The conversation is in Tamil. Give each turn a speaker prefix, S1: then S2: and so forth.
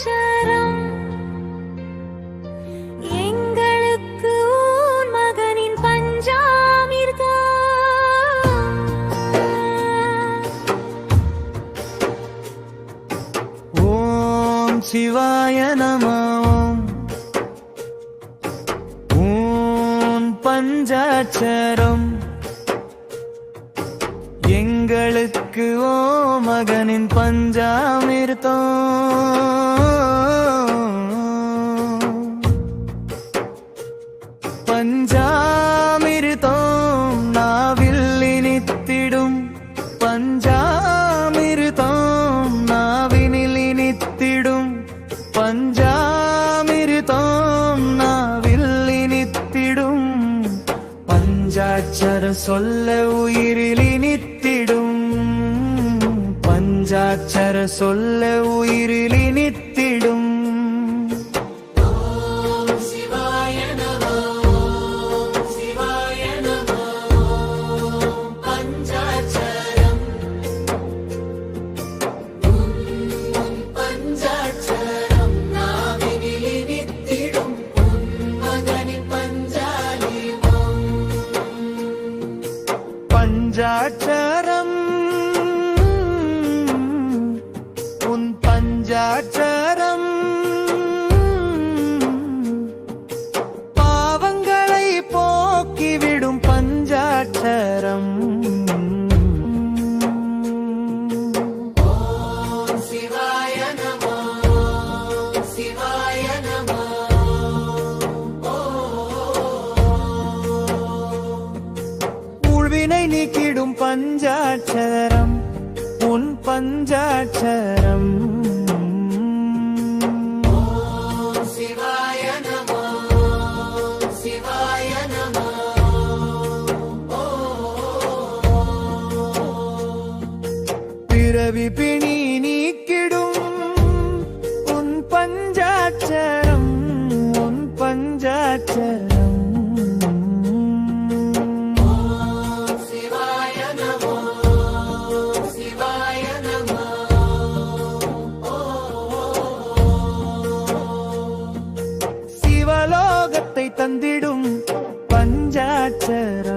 S1: அச்சரம் எங்களுக்கு மகனின் பஞ்சாமிர்தா ஓம் சிவாய நமம் பஞ்சாட்சரம். எங்களுக்கு ஓ மகனின் பஞ்சாமிர்தம். பஞ்சாமிருதம் நாவில் இனித்திடும். பஞ்சாமிருதம் நாவினில் இனித்திடும். பஞ்சாமிருதம் நாவில் இனித்திடும். பஞ்சாட்சர சொல்ல உயிரில் இனித்திடும். பஞ்சாட்சர சொல்ல உயிரில் இனித்திடும். பஞ்சாட்சரம் பஞ்சாட்சரம் பாவங்களை போக்கிவிடும் பஞ்சாட்சரம். உள்வினை நீக்கிடும் பஞ்சாட்சரம் உன் பஞ்சாட்சரம். பிணி நீக்கிடும். உன் பஞ்சாச்சரம் உன் பஞ்சாச்சரம் தந்திடும் பஞ்சாச்சரம்